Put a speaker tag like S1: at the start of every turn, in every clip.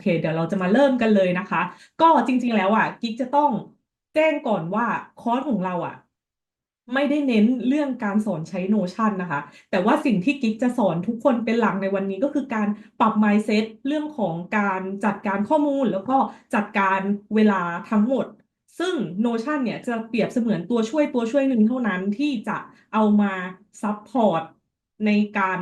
S1: เค เดี๋ยวเราจะมาเริ่มกันเลยนะคะ ก็จริง ๆ แล้วอะกิ๊กจะต้องแจ้งก่อนว่าคอร์สของเราอะ ไม่ได้เน้นเรื่องการสอนใช้ Notion นะคะ แต่ว่าสิ่งที่กิ๊กจะสอนทุกคนเป็นหลักในวันนี้ก็คือการปรับ mindset เรื่องของการจัดการข้อมูลแล้วก็จัดการเวลาทั้งหมดซึ่ง Notion เนี่ยจะเปรียบเสมือนตัวช่วยตัวช่วยหนึ่งเท่านั้นที่จะเอามาซัพพอร์ตในการ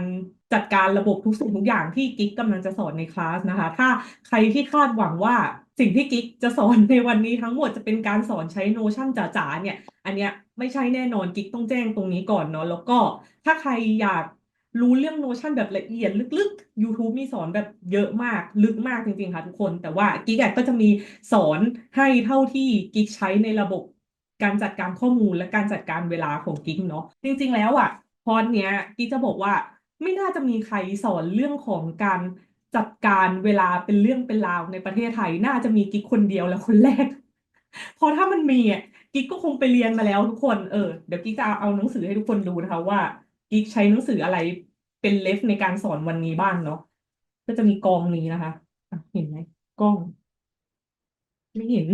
S1: จัดการระบบทุกสิ่งทุกอย่างที่กิ๊กกำลังจะสอนในคลาสนะคะ ถ้าใครที่คาดหวังว่าสิ่งที่กิ๊กจะสอนในวันนี้ทั้งหมดจะเป็นการสอนใช้ Notion จ๋าๆเนี่ย อันเนี้ยไม่ใช่แน่นอนกิ๊กต้องแจ้งตรงนี้ก่อนเนาะแล้วก็ถ้าใครอยากรู้เรื่อง Notion แบบละเอียดลึกๆ YouTube มีสอนแบบเยอะมากลึกมากจริงๆค่ะทุกคน แต่ว่ากิ๊กก็จะมีสอนให้เท่าที่กิ๊กใช้ในระบบการจัดการข้อมูลและการจัดการเวลาของกิ๊กเนาะจริง ๆ แล้วอะคอร์สเนี้ยกิ๊กจะบอกว่า ไม่น่าจะมีใครสอนเรื่องของการจัดการเวลาเป็นเรื่องเป็นราวในประเทศไทย น่าจะมีกิ๊กคนเดียวและคนแรก เพราะถ้ามันมีอะกิ๊กก็คงไปเรียนมาแล้วทุกคน เออ เดี๋ยวกิ๊กจะเอาเอาหนังสือให้ทุกคนดูนะคะว่ากิ๊กใช้หนังสืออะไรเป็นเลฟในการสอนวันนี้บ้างเนาะ ก็จะมีกองนี้นะคะอะเห็นไหมกล้อง ไม่เห็น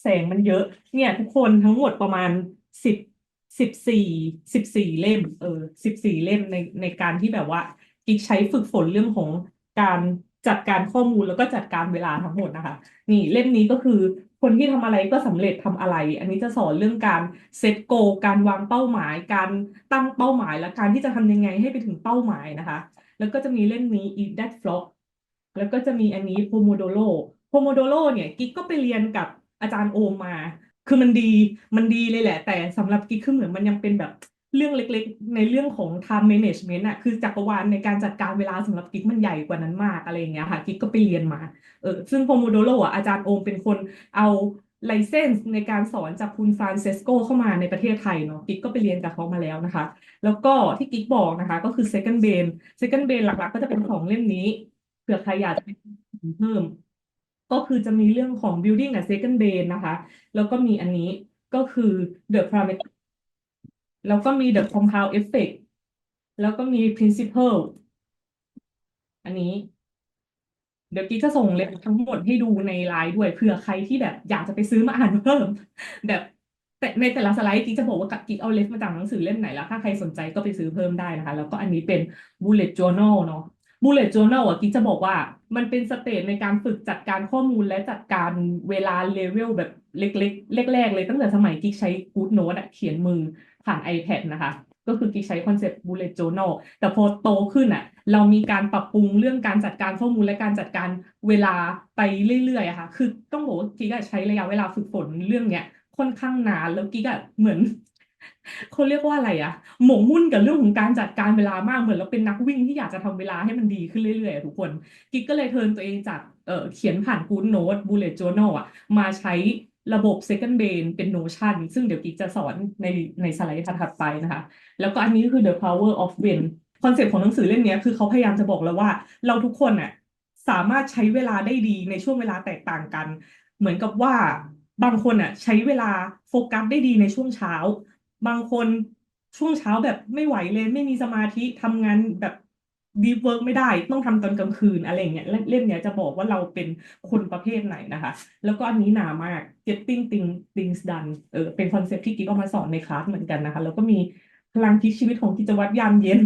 S1: แสงมันเยอะ เนี่ย ทุกคนทั้งหมดประมาณสิบ สิบสี่สิบสี่เล่ม เออสิบสี่เล่มในในการที่แบบว่ากิ๊กใช้ฝึกฝนเรื่องของการจัดการข้อมูลแล้วก็จัดการเวลาทั้งหมดนะคะ นี่เล่มนี้ก็คือคนที่ทำอะไรก็สำเร็จทำอะไร อันนี้จะสอนเรื่องการเซตโก การวางเป้าหมาย การตั้งเป้าหมาย และการที่จะทำยังไงให้ไปถึงเป้าหมายนะคะ แล้วก็จะมีเล่มนี้ Eat That Frog แล้วก็จะมีอันนี้ Pomodoro Pomodoro เนี่ยกิ๊กก็ไปเรียนกับอาจารย์โอมมา คือมันดีมันดีเลยแหละ แต่สำหรับกิ๊กคือเหมือนมันยังเป็นแบบเรื่องเล็กๆ ในเรื่องของ time management อะคือจักรวาลในการจัดการเวลาสำหรับกิ๊กมันใหญ่กว่านั้นมากอะไรอย่างเงี้ยค่ะ กิ๊กก็ไปเรียนมา เออซึ่ง Pomodoro อะอาจารย์โอมเป็นคนเอาไลเซนส์ในการสอนจากคุณฟรานเซสโกเข้ามาในประเทศไทยเนาะกิ๊กก็ไปเรียนกับเขามาแล้วนะคะ แล้วก็ที่กิ๊กบอกนะคะ ก็คือ second brain second brain หลัก ๆ ก็จะเป็นของเล่มนี้เผื่อใครอยากเพิ่ม ก็คือจะมีเรื่องของ building a second brain นะคะ แล้วก็มีอันนี้ก็คือ the parameter แล้วก็มี the compound effect แล้วก็มี principle อันนี้ เดี๋ยวกิ๊กจะส่งเล่มทั้งหมดให้ดูในไลน์ด้วยเผื่อใครที่แบบอยากจะไปซื้อมาอ่านเพิ่ม แบบแต่ในแต่ละสไลด์กิ๊กจะบอกว่ากิ๊กเอาเลฟมาจากหนังสือเล่มไหนแล้ว ถ้าใครสนใจก็ไปซื้อเพิ่มได้นะคะ แล้วก็อันนี้เป็น bullet journal เนาะ bullet journal อะกิ๊กจะบอกว่า มันเป็นสเตจในการฝึกจัดการข้อมูลและจัดการเวลาเลเวลแบบเล็กๆแรกๆเลยตั้งแต่สมัยกิ๊กใช้ Good Note อะเขียนมือผ่าน iPad นะคะ ก็คือกิ๊กใช้คอนเซ็ปต์ bullet journal แต่พอโตขึ้นอะเรามีการปรับปรุงเรื่องการจัดการข้อมูลและการจัดการเวลาไปเรื่อยๆอะค่ะ คือต้องบอกว่ากิ๊กใช้ระยะเวลาฝึกฝนเรื่องเนี้ยค่อนข้างนานแล้วกิ๊กอะเหมือน เขาเรียกว่าอะไรอะหมกมุ่นกับเรื่องของการจัดการเวลามากเหมือนเราเป็นนักวิ่งที่อยากจะทำเวลาให้มันดีขึ้นเรื่อยๆทุกคน กิ๊กก็เลยเทิร์นตัวเองจากเเขียนผ่าน Good Note Bullet Journal อะมาใช้ระบบ Second Brain เป็น Notion ซึ่งเดี๋ยวกิ๊กจะสอนในในสไลด์ถัดไปนะคะ แล้วก็อันนี้ก็คือ The Power of When คอนเซ็ปต์ของหนังสือเล่มนี้คือเขาพยายามจะบอกแล้วว่า เราทุกคนน่ะสามารถใช้เวลาได้ดีในช่วงเวลาแตกต่างกัน เหมือนกับว่าบางคนอะใช้เวลาโฟกัสได้ดีในช่วงเช้า บางคนช่วงเช้าแบบไม่ไหวเลย ไม่มีสมาธิทำงานแบบดีเวิร์กไม่ได้ต้องทำตอนกลางคืนอะไรอย่างเงี้ยเล่มเนี้ยจะบอกว่าเราเป็นคนประเภทไหนนะคะ แล้วก็อันนี้หนามาก getting things things done เออเป็นคอนเซ็ปต์ที่กิ๊กเอามาสอนในคลาสเหมือนกันนะคะ แล้วก็มีพลังพิชีวิตของกิจวัตรยามเย็น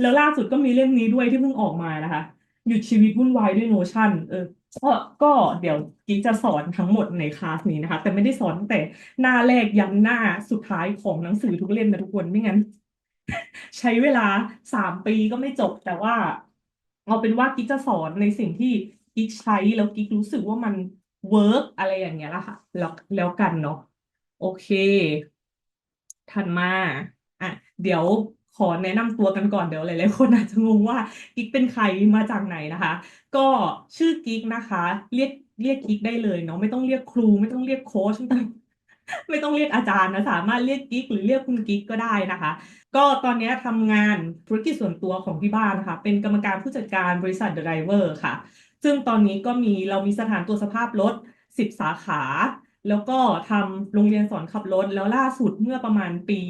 S1: แล้วล่าสุดก็มีเล่มนี้ด้วยที่เพิ่งออกมานะคะ หยุดชีวิตวุ่นวายด้วยโนชั่นเออ ก็ก็เดี๋ยวกิ๊กจะสอนทั้งหมดในคลาสนี้นะคะ แต่ไม่ได้สอนแต่หน้าแรกยันหน้าสุดท้ายของหนังสือทุกเล่มนะทุกคนไม่งั้น ใช้เวลาสามปีก็ไม่จบ แต่ว่า เอาเป็นว่ากิ๊กจะสอนในสิ่งที่กิ๊กใช้แล้วกิ๊กรู้สึกว่ามันเวิร์กอะไรอย่างเงี้ยละค่ะ แล้วแล้วกันเนาะโอเคถัดมา อะ เดี๋ยว ขอแนะนำตัวกันก่อนเดี๋ยวหลายๆคนอาจจะงงว่ากิ๊กเป็นใครมาจากไหนนะคะ ก็ชื่อกิ๊กนะคะ เรียกเรียกกิ๊กได้เลยเนาะไม่ต้องเรียกครู ไม่ต้องเรียกโค้ชไม่ต้องไม่ต้องเรียกอาจารย์นะสามารถเรียกกิ๊กหรือเรียกคุณกิ๊กก็ได้นะคะ ก็ตอนนี้ทำงานธุรกิจส่วนตัวของที่บ้านนะคะเป็นกรรมการผู้จัดการบริษัท The Driver ค่ะ ซึ่งตอนนี้ก็มีเรามีสถานตรวจสภาพรถ 10 สาขา แล้วก็ทำโรงเรียนสอนขับรถ แล้วล่าสุดเมื่อประมาณปี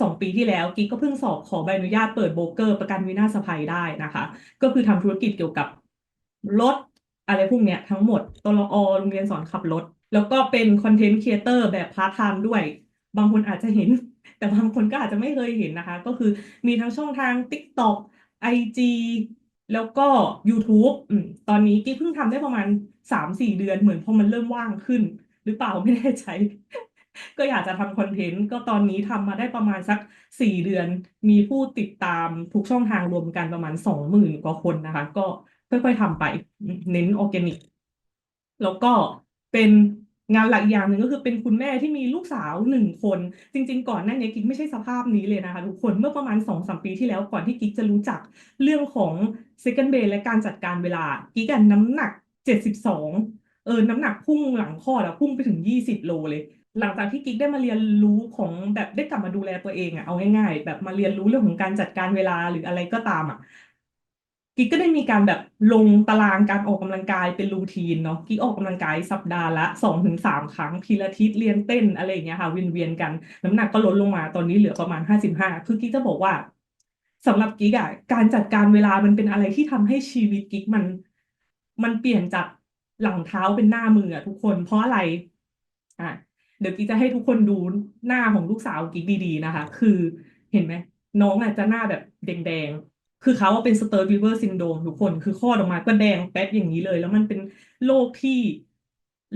S1: สองปีที่แล้วกิ๊กก็เพิ่งสอบขอใบอนุญาตเปิดโบรกเกอร์ประกันวินาศภัยได้นะคะ ก็คือทำธุรกิจเกี่ยวกับรถอะไรพวกเนี้ยทั้งหมดตลอโรงเรียนสอนขับรถ แล้วก็เป็นคอนเทนต์ครีเอเตอร์แบบพาร์ทไทม์ด้วย บางคนอาจจะเห็น แต่บางคนก็อาจจะไม่เคยเห็นนะคะ ก็คือมีทั้งช่องทาง TikTok IG แล้วก็ YouTube อืมตอนนี้กิ๊กเพิ่งทำได้ประมาณสามสี่เดือนเหมือนพอมันเริ่มว่างขึ้น หรือเปล่าไม่แน่ใจ ก็อยากจะทำคอนเทนต์ก็ตอนนี้ทำมาได้ประมาณสักสี่เดือน มีผู้ติดตามทุกช่องทางรวมกันประมาณสองหมื่นกว่าคนนะคะ ก็ค่อยๆทำไปเน้นออร์แกนิก แล้วก็เป็นงานหลักอย่างหนึ่งก็คือเป็นคุณแม่ที่มีลูกสาวหนึ่งคน จริง ๆ ก่อนหน้านี้กิ๊กไม่ใช่สภาพนี้เลยนะคะ ทุกคนเมื่อประมาณสองสามปีที่แล้วก่อนที่กิ๊กจะรู้จักเรื่องของ second base และการจัดการเวลา กิ๊กกันน้ำหนักเจ็ดสิบสองเออน้ำหนักพุ่งหลังคลอดอะพุ่งไปถึงยี่สิบโลเลย หลังจากที่กิ๊กได้มาเรียนรู้ของแบบได้กลับมาดูแลตัวเองอะเอาง่ายๆ แบบมาเรียนรู้เรื่องของการจัดการเวลาหรืออะไรก็ตามอะกิ๊กก็ได้มีการแบบลงตารางการออกกำลังกายเป็นรูทีนเนาะกิ๊กออกกำลังกายสัปดาห์ละสองถึงสามครั้งพิลาทิสเรียนเต้นอะไรอย่างเงี้ยค่ะเวียนเวียนกัน น้ำหนักก็ลดลงมาตอนนี้เหลือประมาณห้าสิบห้าคือกิ๊กจะบอกว่าสำหรับกิ๊กอะการจัดการเวลามันเป็นอะไรที่ทำให้ชีวิตกิ๊กมัน มันเปลี่ยนจากหลังเท้าเป็นหน้ามืออะทุกคนเพราะอะไรอะ เดี๋ยวกิ๊จะให้ทุกคนดูหน้าของลูกสาวกิ๊กดีๆนะคะ คือเห็นไหมน้องอาจจะหน้าแบบแดงๆ คือเขาว่าเป็นสเตอร์วิเวอร์ซินโดมทุกคนคือคลอดออกมาก็แดงแป๊ดอย่างนี้เลย แล้วมันเป็นโรคที่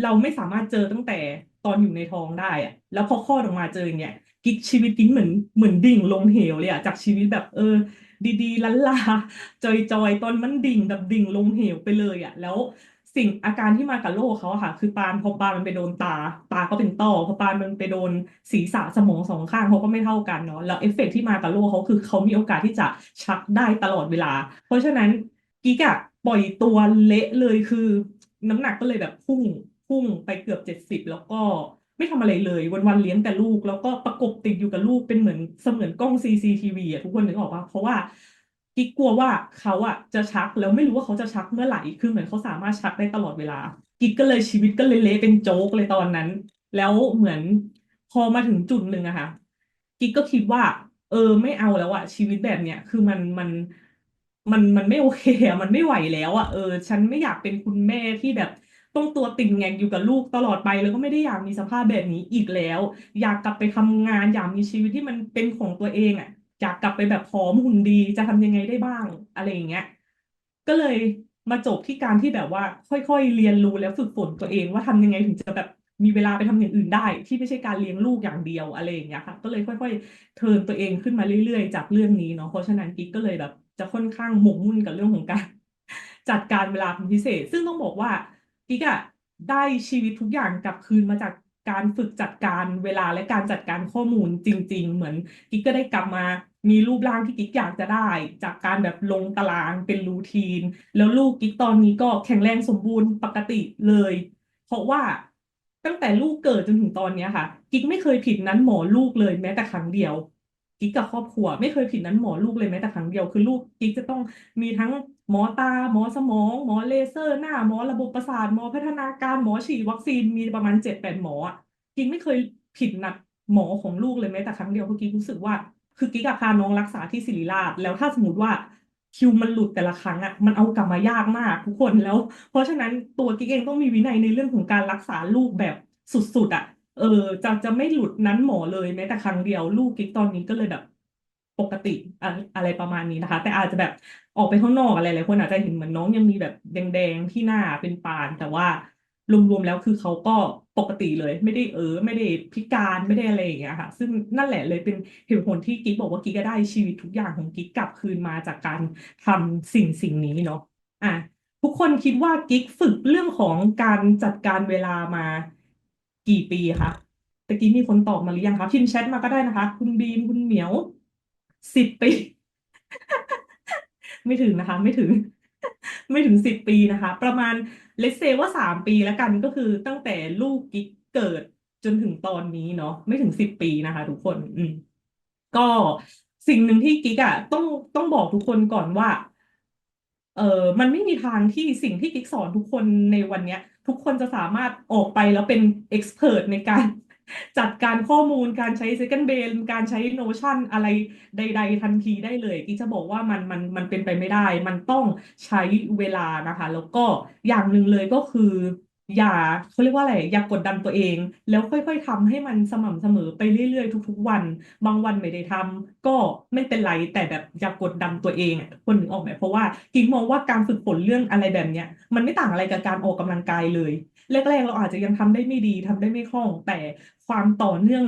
S1: เราไม่สามารถเจอตั้งแต่ตอนอยู่ในท้องได้อะแล้วพอคลอดออกมาเจออย่างเงี้ยกิ๊กชีวิตกิ๊กเหมือนเหมือนดิ่งลงเหวเลยอะจากชีวิตแบบเออ ดีๆลันลาจอยๆตอนมันดิ่งแบบดิ่งลงเหวไปเลยอะแล้ว สิ่งอาการที่มากับโรคเขาอะค่ะ คือปานพอปานมันไปโดนตา ตาก็เป็นต้อพอปานมันไปโดนศีรษะสมองสองข้างเขาก็ไม่เท่ากันเนาะแล้วเอฟเฟกต์ที่มากับโรคเขาคือเขามีโอกาสที่จะชักได้ตลอดเวลา เพราะฉะนั้นกิกอะปล่อยตัวเละเลยคือ น้ำหนักก็เลยแบบพุ่งพุ่งไปเกือบเจ็ดสิบแล้วก็ไม่ทำอะไรเลยวันๆเลี้ยงแต่ลูก แล้วก็ประกบติดอยู่กับลูกเป็นเหมือนเสมือนกล้อง CCTV อะทุกคนนึกออกปะเพราะว่า กิ๊กกลัวว่าเขาอะจะชักแล้วไม่รู้ว่าเขาจะชักเมื่อไหร่คือเหมือนเขาสามารถชักได้ตลอดเวลา กิ๊กก็เลยชีวิตก็เลยเละเป็นโจ๊กเลยตอนนั้น แล้วเหมือนพอมาถึงจุดหนึ่งอะค่ะ กิ๊กก็คิดว่า เออไม่เอาแล้วอะชีวิตแบบเนี้ยคือมันมันมันมันไม่โอเคอะมันไม่ไหวแล้วอะเออ ฉันไม่อยากเป็นคุณแม่ที่แบบต้องตัวติ่งแงกอยู่กับลูกตลอดไป แล้วก็ไม่ได้อยากมีสภาพแบบนี้อีกแล้ว อยากกลับไปทำงานอยากมีชีวิตที่มันเป็นของตัวเองอะ อยากกลับไปแบบผอมหุ่นดีจะทำยังไงได้บ้าง อะไรอย่างเงี้ย ก็เลยมาจบที่การที่แบบว่า ค่อย ๆ เรียนรู้แล้วฝึกฝนตัวเอง ว่าทำยังไงถึงจะแบบมีเวลาไปทำอย่างอื่นได้ ที่ไม่ใช่การเลี้ยงลูกอย่างเดียวอะไรอย่างเงี้ยค่ะ ก็เลยค่อย ๆ เทิร์นตัวเองขึ้นมาเรื่อยๆ จากเรื่องนี้เนาะเพราะฉะนั้นกิ๊กก็เลยแบบจะค่อนข้างหมกมุ่นกับเรื่องของการจัดการเวลาเป็นพิเศษ ซึ่งต้องบอกว่ากิ๊กอะได้ชีวิตทุกอย่างกลับคืนมาจาก การฝึกจัดการเวลาและการจัดการข้อมูลจริง ๆ เหมือนกิ๊กก็ได้กลับมามีรูปร่างที่กิ๊กอยากจะได้ จากการแบบลงตารางเป็นรูทีน แล้วลูกกิ๊กตอนนี้ก็แข็งแรงสมบูรณ์ปกติเลย เพราะว่าตั้งแต่ลูกเกิดจนถึงตอนเนี้ยค่ะ กิ๊กไม่เคยผิดนั้นหมอลูกเลยแม้แต่ครั้งเดียว กิ๊กกับครอบครัว ไม่เคยผิดนั้นหมอลูกเลยแม้แต่ครั้งเดียวคือลูกกิ๊กจะต้องมีทั้งหมอตา หมอสมอง หมอเลเซอร์หน้า หมอระบบประสาทหมอพัฒนาการหมอฉีดวัคซีนมีประมาณเจ็ดแปดหมออะกิ๊กไม่เคยผิดนัดหมอของลูกเลยแม้แต่ครั้งเดียวเพราะกิ๊กรู้สึกว่า คือกิ๊กพาน้องรักษาที่ศิริราชแล้วถ้าสมมติว่าคิวมันหลุดแต่ละครั้งอะมันเอากลับมายากมากทุกคนแล้ว เพราะฉะนั้นตัวกิ๊กเองต้องมีวินัยในเรื่องของการรักษาลูกแบบสุดๆอะ เออจะจะไม่หลุดนั้นหมอเลยแม้แต่ครั้งเดียว ลูกกิ๊กตอนนี้ก็เลยแบบปกติอะอะไรประมาณนี้นะคะ แต่อาจจะแบบออกไปข้างนอกอะไรหลายคนอาจจะเห็นเหมือนน้องยังมีแบบแดงๆที่หน้าเป็นปาน แต่ว่ารวมๆแล้วคือเขาก็ปกติเลย ไม่ได้เออ ไม่ได้พิการไม่ได้อะไรอย่างเงี้ยค่ะ ซึ่งนั่นแหละเลยเป็นเหตุผลที่กิ๊กบอกว่ากิ๊กก็ได้ชีวิตทุกอย่างของกิ๊กกลับคืนมาจากการทำสิ่งสิ่งนี้เนาะอะทุกคนคิดว่ากิ๊กฝึกเรื่องของการจัดการเวลามา กี่ปีคะตะกี้มีคนตอบมาหรือยังคะพิมพ์แชทมาก็ได้นะคะ คุณบีมคุณเหมียวสิบปี ไม่ถึงนะคะ ไม่ถึง ไม่ถึงสิบปีนะคะ ประมาณเลสเซว่าสามปีแล้วกันก็คือตั้งแต่ลูกกิ๊กเกิดจนถึงตอนนี้เนาะไม่ถึงสิบปีนะคะ ทุกคน อืม ก็สิ่งหนึ่งที่กิ๊กอะต้องต้องบอกทุกคนก่อนว่า เออมันไม่มีทางที่สิ่งที่กิ๊กสอนทุกคนในวันเนี้ย ทุกคนจะสามารถออกไปแล้วเป็นเอ็กซ์เพรสในการจัดการข้อมูลการใช้ Second Brain การใช้ Notion อะไรใด ๆ ทันทีได้เลยกิ๊จะบอกว่ามันมันมันเป็นไปไม่ได้ มันต้องใช้เวลานะคะ แล้วก็อย่างหนึ่งเลยก็คือ อย่าเขาเรียกว่าอะไร อย่ากดดันตัวเอง แล้วค่อยๆทำให้มันสม่ำเสมอไปเรื่อยๆ ทุก ๆ วัน บางวันไม่ได้ทำก็ไม่เป็นไร แต่แบบอย่ากดดันตัวเองอะคนหนึ่งออกไหมเพราะว่ากิ๊กมองว่าการฝึกฝนเรื่องอะไรแบบเนี้ย มันไม่ต่างอะไรกับการออกกำลังกายเลยแรกๆเราอาจจะยังทำได้ไม่ดีทำได้ไม่คล่อง แต่ความต่อเนื่อง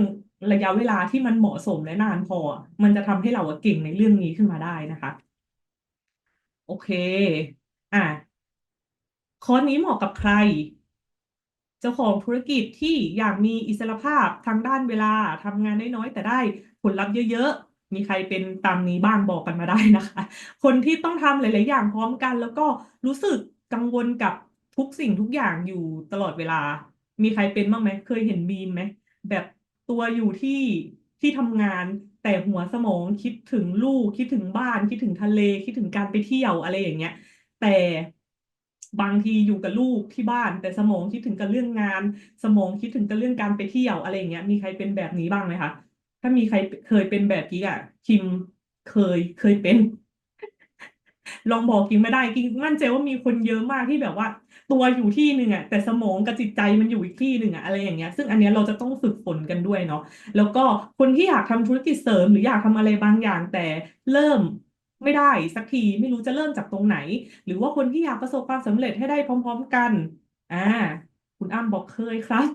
S1: ระยะเวลาที่มันเหมาะสมและนานพอ มันจะทำให้เราเก่งในเรื่องนี้ขึ้นมาได้นะคะ โอเค อะคอร์สนี้เหมาะกับใคร เจ้าของธุรกิจที่อยากมีอิสรภาพทางด้านเวลาทำงานได้น้อยแต่ได้ผลลัพธ์เยอะๆ มีใครเป็นตามนี้บ้างบอกกันมาได้นะคะ คนที่ต้องทำหลาย ๆ อย่างพร้อมกัน แล้วก็รู้สึกกังวลกับทุกสิ่งทุกอย่างอยู่ตลอดเวลา มีใครเป็นบ้างไหมเคยเห็นมีมไหมแบบตัวอยู่ที่ที่ทำงานแต่หัวสมองคิดถึงลูกคิดถึงบ้าน คิดถึงทะเลคิดถึงการไปเที่ยวอะไรอย่างเงี้ย แต่ บางทีอยู่กับลูกที่บ้าน แต่สมองคิดถึงกับเรื่องงาน สมองคิดถึงกับเรื่องการไปเที่ยวอะไรอย่างเงี้ย มีใครเป็นแบบนี้บ้างไหมคะถ้ามีใครเคยเป็นแบบนี้อะคิมเคยเคยเป็น ลองบอกกิงไม่ได้กิงมั่นใจว่ามีคนเยอะมากที่แบบว่า ตัวอยู่ที่หนึ่งอะแต่สมองกับจิตใจมันอยู่อีกที่หนึ่งอะอะไรอย่างเงี้ย ซึ่งอันเนี้ยเราจะต้องฝึกฝนกันด้วยเนาะแล้วก็คนที่อยากทำธุรกิจเสริมหรืออยากทำอะไรบางอย่าง แต่เริ่ม ไม่ได้สักทีไม่รู้จะเริ่มจากตรงไหน หรือว่าคนที่อยากประสบความสำเร็จให้ได้พร้อม ๆ กัน อ่า คุณอ้ำบอกเคยครับ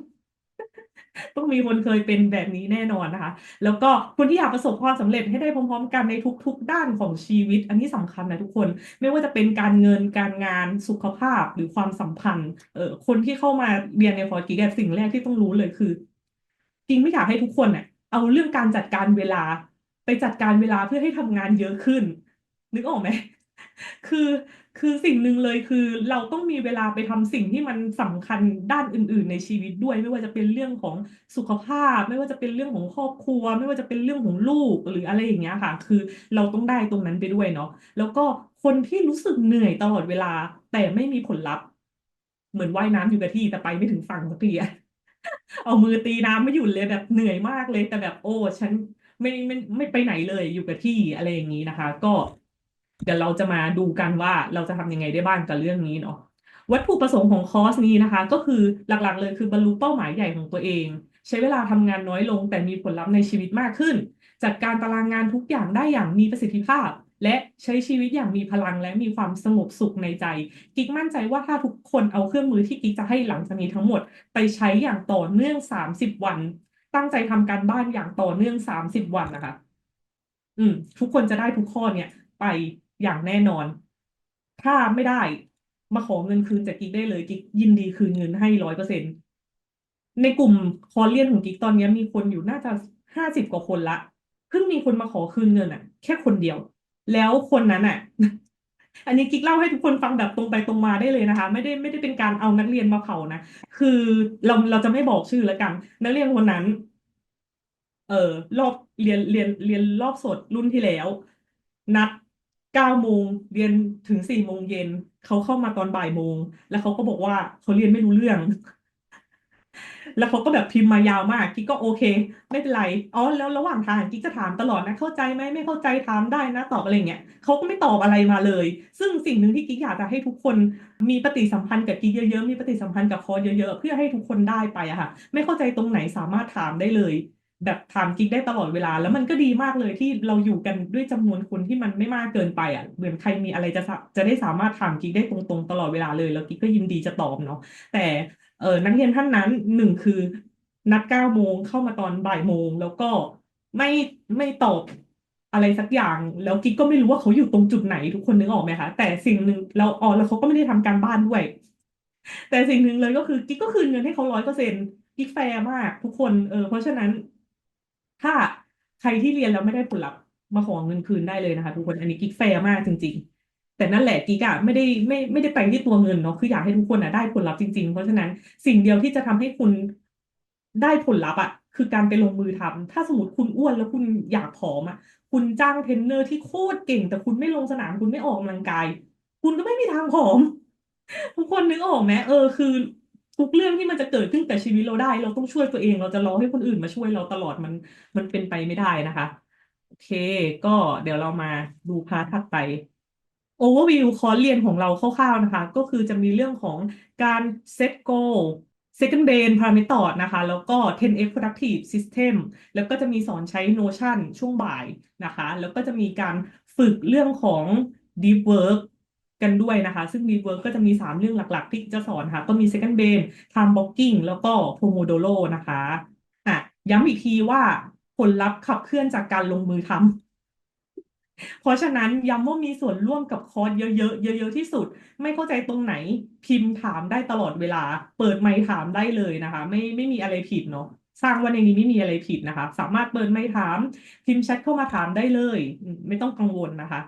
S1: ต้องมีคนเคยเป็นแบบนี้แน่นอนนะคะ แล้วก็คนที่อยากประสบความสำเร็จให้ได้พร้อม ๆ กันในทุก ๆ ด้านของชีวิต อันนี้สำคัญนะทุกคน ไม่ว่าจะเป็นการเงินการงานสุขภาพหรือความสัมพันธ์ เอ่อคนที่เข้ามาเรียนในฟอร์ดกิกสิ่งแรกที่ต้องรู้เลยคือจริงไม่อยากให้ทุกคนเนี่ยเอาเรื่องการจัดการเวลาไปจัดการเวลาเพื่อให้ทำงานเยอะขึ้น นึกออกไหมคือคือสิ่งหนึ่งเลยคือเราต้องมีเวลาไปทำสิ่งที่มันสำคัญด้านอื่น ๆ ในชีวิตด้วย ไม่ว่าจะเป็นเรื่องของสุขภาพ ไม่ว่าจะเป็นเรื่องของครอบครัว ไม่ว่าจะเป็นเรื่องของลูกหรืออะไรอย่างเงี้ยค่ะ คือเราต้องได้ตรงนั้นไปด้วยเนาะแล้วก็คนที่รู้สึกเหนื่อยตลอดเวลา แต่ไม่มีผลลัพธ์ เหมือนว่ายน้ำอยู่กับที่แต่ไปไม่ถึงฝั่งสักทีอะเอามือตีน้ำไม่หยุดเลยแบบเหนื่อยมากเลยแต่แบบโอ้ฉันไม่ไม่ไม่ไปไหนเลยอยู่กับที่อะไรอย่างนี้นะคะ ก็ เดี๋ยวเราจะมาดูกันว่าเราจะทำยังไงได้บ้างกับเรื่องนี้เนาะวัตถุประสงค์ของคอร์สนี้นะคะ ก็คือหลักๆเลยคือบรรลุเป้าหมายใหญ่ของตัวเอง ใช้เวลาทำงานน้อยลง แต่มีผลลัพธ์ในชีวิตมากขึ้น จัดการตารางงานทุกอย่างได้อย่างมีประสิทธิภาพ และใช้ชีวิตอย่างมีพลังและมีความสงบสุขในใจ กิ๊กมั่นใจว่าถ้าทุกคนเอาเครื่องมือที่กิ๊กจะให้หลังจากนี้ทั้งหมด ไปใช้อย่างต่อเนื่องสามสิบวัน ตั้งใจทำการบ้านอย่างต่อเนื่องสามสิบวันนะคะ อืม ทุกคนจะได้ทุกข้อเนี่ยไป อย่างแน่นอน ถ้าไม่ได้มาขอเงินคืนจากกิ๊กได้เลยกิ๊กยินดีคืนเงินให้ร้อยเปอร์เซ็นต์ในกลุ่มคอเรียนของกิ๊กตอนนี้มีคนอยู่น่าจะห้าสิบกว่าคนละเพิ่งมีคนมาขอคืนเงินอะ แค่คนเดียว แล้วคนนั้นอะ อันนี้กิ๊กเล่าให้ทุกคนฟังแบบตรงไปตรงมาได้เลยนะคะ ไม่ได้ไม่ได้เป็นการเอานักเรียนมาเผานะคือเราเราจะไม่บอกชื่อแล้วกัน นักเรียนคนนั้น เออรอบเรียนเรียนเรียนรอบสดรุ่นที่แล้ว นัด เก้าโมงเรียนถึงสี่โมงเย็นเขาเข้ามาตอนบ่ายโมงแล้วเขาก็บอกว่าเขาเรียนไม่รู้เรื่อง แล้วเขาก็แบบพิมพ์มายาวมากกิ๊กก็โอเค ไม่เป็นไรอ๋อแล้วระหว่างทางกิ๊กจะถามตลอดนะเข้าใจไหมไม่เข้าใจถามได้นะ ตอบอะไรเงี้ยเขาก็ไม่ตอบอะไรมาเลย ซึ่งสิ่งหนึ่งที่กิ๊กอยากจะให้ทุกคนมีปฏิสัมพันธ์กับกิ๊กเยอะๆมีปฏิสัมพันธ์กับคอร์สเยอะๆเพื่อให้ทุกคนได้ไปอะค่ะ ไม่เข้าใจตรงไหนสามารถถามได้เลย แบบถามกิ๊กได้ตลอดเวลา แล้วมันก็ดีมากเลยที่เราอยู่กันด้วยจำนวนคนที่มันไม่มากเกินไปอะเหมือนใครมีอะไรจะจะได้สามารถถามกิ๊กได้ตรงๆ ตลอดเวลาเลยแล้วกิ๊กก็ยินดีจะตอบเนาะแต่เออนักเรียนท่านนั้นหนึ่งคือนัดเก้าโมงเข้ามาตอนบ่ายโมงแล้วก็ไม่ไม่ตอบอะไรสักอย่างแล้วกิ๊กก็ไม่รู้ว่าเขาอยู่ตรงจุดไหนทุกคนนึกออกไหมคะแต่สิ่งหนึ่งแล้วอ๋อแล้วเขาก็ไม่ได้ทำการบ้านด้วย แต่สิ่งหนึ่งเลยก็คือกิ๊กก็คืนเงินให้เขาร้อยเปอร์เซ็นต์กิ๊กแฟร์มากทุกคนเออเพราะฉะนั้น ถ้าใครที่เรียนแล้วไม่ได้ผลลัพธ์มาขอเงินคืนได้เลยนะคะ ทุกคนอันนี้กิ๊กแฟร์มากจริง ๆ แต่นั่นแหละกิ๊กอะไม่ได้ไม่ไม่ได้ไปที่ตัวเงินเนาะคืออยากให้ทุกคนอะได้ผลลัพธ์จริง ๆ เพราะฉะนั้นสิ่งเดียวที่จะทำให้คุณได้ผลลัพธ์อะคือการไปลงมือทำถ้าสมมติคุณอ้วนแล้วคุณอยากผอมอะคุณจ้างเทรนเนอร์ที่โคตรเก่ง แต่คุณไม่ลงสนามคุณไม่ออกกำลังกาย คุณก็ไม่มีทางผอมทุกคนนึกออกไหมเออคือ ทุกเรื่องที่มันจะเกิดขึ้นกับชีวิตเราได้ เราต้องช่วยตัวเอง เราจะรอให้คนอื่นมาช่วยเราตลอดมันมันเป็นไปไม่ได้นะคะ โอเค ก็เดี๋ยวเรามาดูพาร์ทถัดไป overview คอร์สเรียนของเราคร่าวๆนะคะ ก็คือจะมีเรื่องของการ set goal second brain parameter นะคะ แล้วก็ 10x productive system แล้วก็จะมีสอนใช้ Notion ช่วงบ่ายนะคะ แล้วก็จะมีการฝึกเรื่องของ deep work กันด้วยนะคะ ซึ่ง deep work ก็จะมี 3 เรื่องหลัก ๆ ที่จะสอนค่ะ ก็มี second brain time blocking แล้วก็ pomodoro นะคะอะย้ำอีกทีว่าผลลัพธ์ขับเคลื่อนจากการลงมือทำเพราะฉะนั้นย้ำว่ามีส่วนร่วมกับคอร์สเยอะๆ เยอะ ๆ ที่สุด ไม่เข้าใจตรงไหนพิมพ์ถามได้ตลอดเวลา เปิดไมค์ถามได้เลยนะคะ ไม่ไม่มีอะไรผิดเนาะสร้างว่าในนี้ไม่มีอะไรผิดนะคะ สามารถเปิดไมค์ถาม พิมพ์แชทเข้ามาถามได้เลย ไม่ต้องกังวลนะคะ